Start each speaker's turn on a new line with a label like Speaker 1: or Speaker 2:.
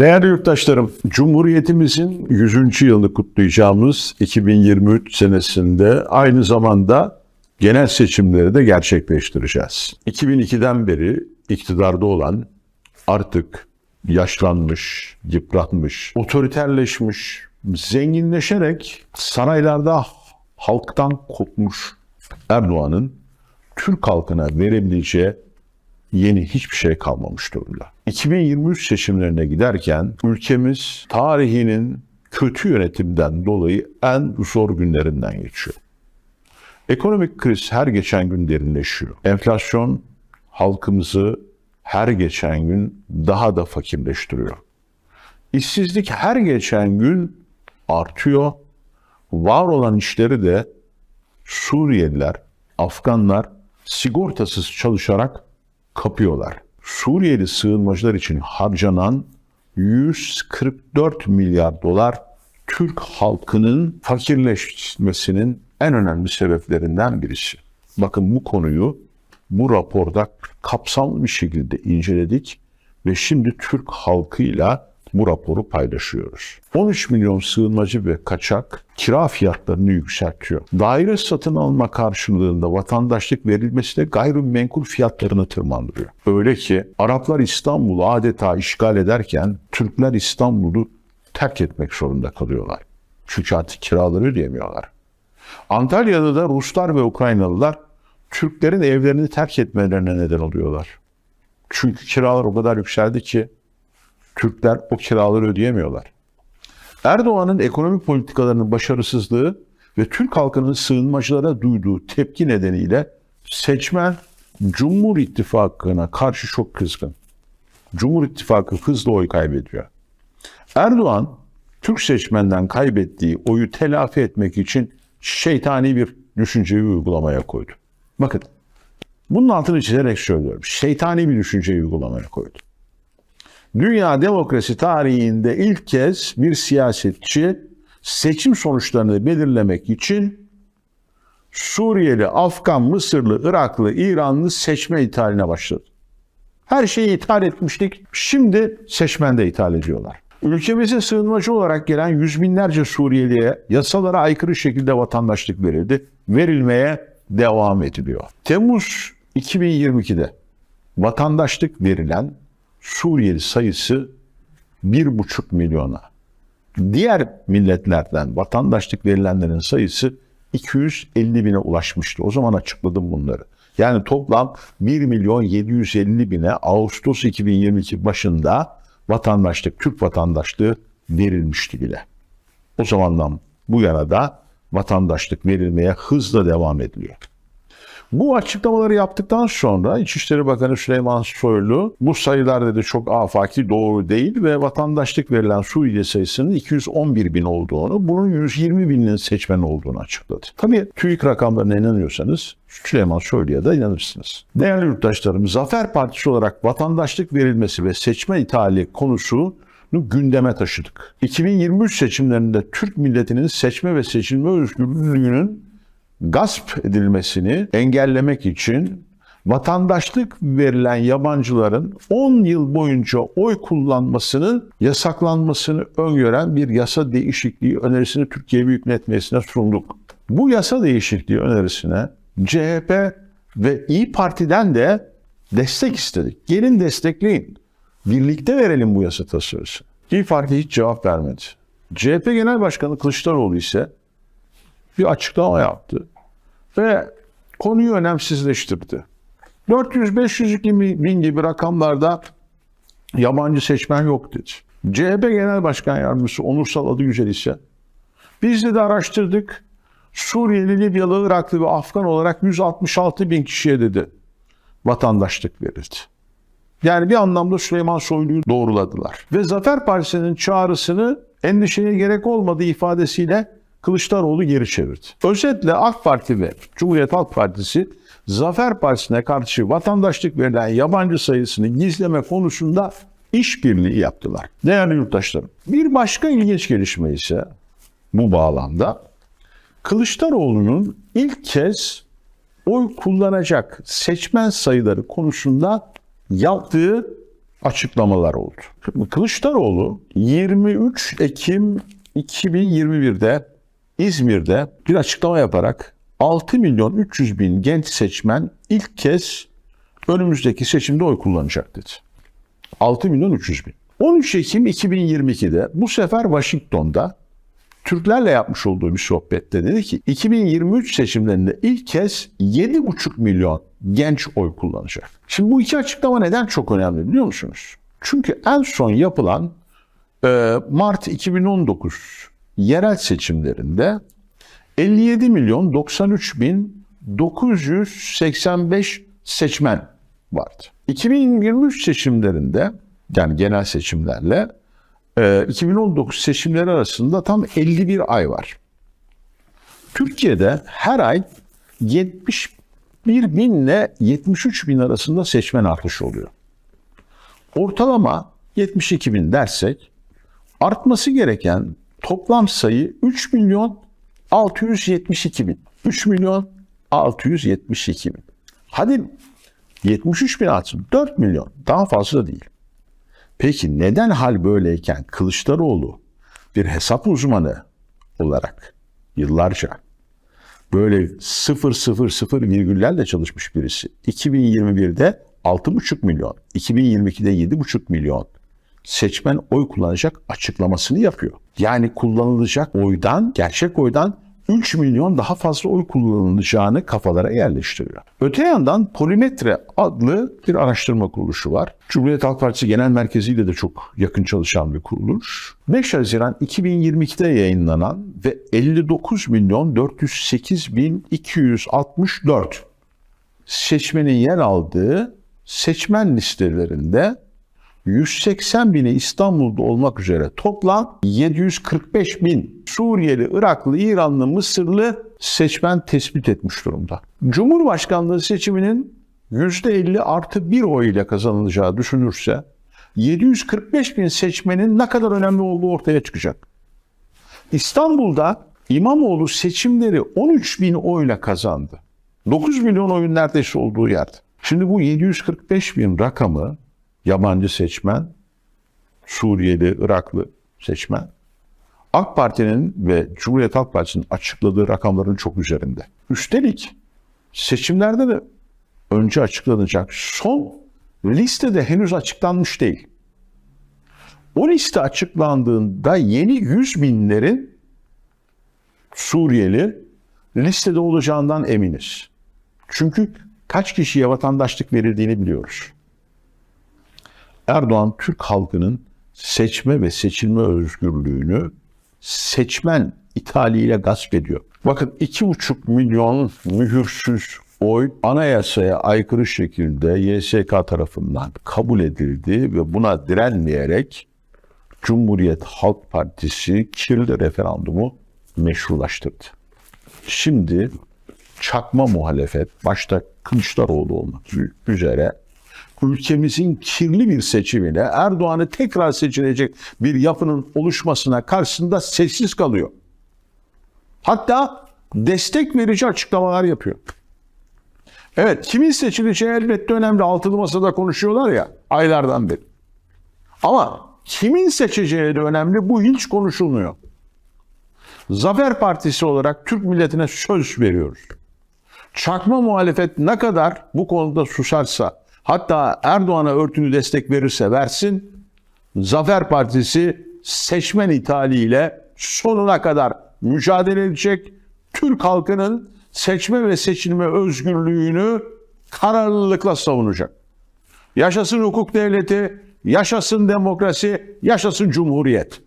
Speaker 1: Değerli yurttaşlarım, Cumhuriyetimizin 100. yılını kutlayacağımız 2023 senesinde aynı zamanda genel seçimleri de gerçekleştireceğiz. 2002'den beri iktidarda olan artık yaşlanmış, yıpranmış, otoriterleşmiş, zenginleşerek saraylarda halktan kopmuş Erdoğan'ın Türk halkına verebileceği yeni hiçbir şey kalmamış durumda. 2023 seçimlerine giderken ülkemiz tarihinin kötü yönetimden dolayı en zor günlerinden geçiyor. Ekonomik kriz her geçen gün derinleşiyor. Enflasyon halkımızı her geçen gün daha da fakirleştiriyor. İşsizlik her geçen gün artıyor. Var olan işleri de Suriyeliler, Afganlar sigortasız çalışarak kapıyorlar. Suriyeli sığınmacılar için harcanan 144 milyar dolar Türk halkının fakirleşmesinin en önemli sebeplerinden birisi. Bakın bu konuyu bu raporda kapsamlı bir şekilde inceledik ve şimdi Türk halkıyla bu raporu paylaşıyoruz. 13 milyon sığınmacı ve kaçak kira fiyatlarını yükseltiyor. Daire satın alma karşılığında vatandaşlık verilmesi de gayrimenkul fiyatlarını tırmandırıyor. Öyle ki Araplar İstanbul'u adeta işgal ederken Türkler İstanbul'u terk etmek zorunda kalıyorlar. Çünkü artık kiraları ödeyemiyorlar. Antalya'da da Ruslar ve Ukraynalılar Türklerin evlerini terk etmelerine neden oluyorlar. Çünkü kiralar o kadar yükseldi ki Türkler o kiraları ödeyemiyorlar. Erdoğan'ın ekonomik politikalarının başarısızlığı ve Türk halkının sığınmacılara duyduğu tepki nedeniyle seçmen Cumhur İttifakı'na karşı çok kızgın. Cumhur İttifakı hızla oy kaybediyor. Erdoğan Türk seçmenden kaybettiği oyu telafi etmek için şeytani bir düşünceyi uygulamaya koydu. Bakın bunun altını çizerek söylüyorum. Şeytani bir düşünceyi uygulamaya koydu. Dünya demokrasi tarihinde ilk kez bir siyasetçi seçim sonuçlarını belirlemek için Suriyeli, Afgan, Mısırlı, Iraklı, İranlı seçme ithaline başladı. Her şeyi ithal etmiştik. Şimdi seçmen de ithal ediyorlar. Ülkemize sığınmacı olarak gelen yüz binlerce Suriyeliye yasalara aykırı şekilde vatandaşlık verildi. Verilmeye devam ediliyor. Temmuz 2022'de vatandaşlık verilen Suriyeli sayısı bir buçuk milyona. Diğer milletlerden vatandaşlık verilenlerin sayısı 250 bine ulaşmıştı. O zaman açıkladım bunları. Yani toplam 1 milyon 750 bine Ağustos 2022 başında vatandaşlık, Türk vatandaşlığı verilmişti bile. O zamandan bu yana da vatandaşlık verilmeye hızla devam ediliyor. Bu açıklamaları yaptıktan sonra İçişleri Bakanı Süleyman Soylu bu sayılar dedi çok afaki doğru değil ve vatandaşlık verilen Suriye sayısının 211 bin olduğunu, bunun 120 binin seçmen olduğunu açıkladı. Tabii TÜİK rakamlarına inanıyorsanız Süleyman Soylu'ya da inanırsınız. Değerli yurttaşlarım, Zafer Partisi olarak vatandaşlık verilmesi ve seçme ithali konusu gündeme taşıdık. 2023 seçimlerinde Türk milletinin seçme ve seçilme özgürlüğünün gasp edilmesini engellemek için vatandaşlık verilen yabancıların 10 yıl boyunca oy kullanmasının yasaklanmasını öngören bir yasa değişikliği önerisini Türkiye Büyük Millet Meclisi'ne sunduk. Bu yasa değişikliği önerisine CHP ve İyi Parti'den de destek istedik. Gelin destekleyin. Birlikte verelim bu yasa tasarısı. İyi Parti hiç cevap vermedi. CHP Genel Başkanı Kılıçdaroğlu ise bir açıklama yaptı ve konuyu önemsizleştirdi. 400-500 bin gibi rakamlarda yabancı seçmen yok dedi. CHP Genel Başkan Yardımcısı Onursal Adıgüzel ise biz de araştırdık. Suriyeli, Libyalı, Iraklı ve Afgan olarak 166 bin kişiye dedi vatandaşlık verildi. Yani bir anlamda Süleyman Soylu'yu doğruladılar. Ve Zafer Partisi'nin çağrısını endişeye gerek olmadığı ifadesiyle Kılıçdaroğlu geri çevirdi. Özetle AK Parti ve Cumhuriyet Halk Partisi Zafer Partisi'ne karşı vatandaşlık verilen yabancı sayısını gizleme konusunda işbirliği yaptılar. Değerli yurttaşlarım, bir başka ilginç gelişme ise bu bağlamda Kılıçdaroğlu'nun ilk kez oy kullanacak seçmen sayıları konusunda yaptığı açıklamalar oldu. Kılıçdaroğlu 23 Ekim 2021'de İzmir'de bir açıklama yaparak 6 milyon 300 bin genç seçmen ilk kez önümüzdeki seçimde oy kullanacak dedi. 6 milyon 300 bin. 13 Ekim 2022'de bu sefer Washington'da Türklerle yapmış olduğu bir sohbette dedi ki 2023 seçimlerinde ilk kez 7,5 milyon genç oy kullanacak. Şimdi bu iki açıklama neden çok önemli biliyor musunuz? Çünkü en son yapılan e, Mart 2019 yerel seçimlerinde 57 milyon 93 bin 985 seçmen vardı. 2023 seçimlerinde yani genel seçimlerle e, 2019 seçimleri arasında tam 51 ay var. Türkiye'de her ay 71 bin ile 73 bin arasında seçmen artışı oluyor. Ortalama 72 bin dersek artması gereken toplam sayı 3 milyon 672 bin. 3 milyon 672 bin. Hadi 73 bin artsın 4 milyon daha fazla değil. Peki neden hal böyleyken Kılıçdaroğlu bir hesap uzmanı olarak yıllarca böyle sıfır sıfır sıfır virgüllerle çalışmış birisi. 2021'de 6,5 milyon, 2022'de 7,5 milyon seçmen oy kullanacak açıklamasını yapıyor. Yani kullanılacak oydan, gerçek oydan 3 milyon daha fazla oy kullanılacağını kafalara yerleştiriyor. Öte yandan Polimetre adlı bir araştırma kuruluşu var. Cumhuriyet Halk Partisi Genel Merkezi ile de çok yakın çalışan bir kuruluş. 5 Haziran 2022'de yayınlanan ve 59 milyon 408 bin 264 seçmenin yer aldığı seçmen listelerinde 180 bini İstanbul'da olmak üzere toplam 745 bin Suriyeli, Iraklı, İranlı, Mısırlı seçmen tespit etmiş durumda. Cumhurbaşkanlığı seçiminin %50 artı 1 oy ile kazanılacağı düşünürse 745 bin seçmenin ne kadar önemli olduğu ortaya çıkacak. İstanbul'da İmamoğlu seçimleri 13 bin oyla kazandı. 9 milyon oyun neredeyse olduğu yerde. Şimdi bu 745 bin rakamı yabancı seçmen, Suriyeli, Iraklı seçmen, AK Parti'nin ve Cumhuriyet Halk Partisi'nin açıkladığı rakamların çok üzerinde. Üstelik seçimlerde de önce açıklanacak son listede henüz açıklanmış değil. O liste açıklandığında yeni 100 binlerin Suriyeli listede olacağından eminiz. Çünkü kaç kişiye vatandaşlık verildiğini biliyoruz. Erdoğan Türk halkının seçme ve seçilme özgürlüğünü seçmen ithaliyle gasp ediyor. Bakın iki buçuk milyon mühürsüz oy anayasaya aykırı şekilde YSK tarafından kabul edildi ve buna direnmeyerek Cumhuriyet Halk Partisi kirli referandumu meşrulaştırdı. Şimdi çakma muhalefet başta Kılıçdaroğlu olmak üzere ülkemizin kirli bir seçimine Erdoğan'ı tekrar seçilecek bir yapının oluşmasına karşısında sessiz kalıyor. Hatta destek verici açıklamalar yapıyor. Evet kimin seçileceği elbette önemli. Altılı masada konuşuyorlar ya aylardan beri. Ama kimin seçeceği de önemli. Bu hiç konuşulmuyor. Zafer Partisi olarak Türk milletine söz veriyoruz. Çakma muhalefet ne kadar bu konuda susarsa, hatta Erdoğan'a örtülü destek verirse versin, Zafer Partisi seçmen ithaliyle sonuna kadar mücadele edecek. Türk halkının seçme ve seçilme özgürlüğünü kararlılıkla savunacak. Yaşasın hukuk devleti, yaşasın demokrasi, yaşasın cumhuriyet.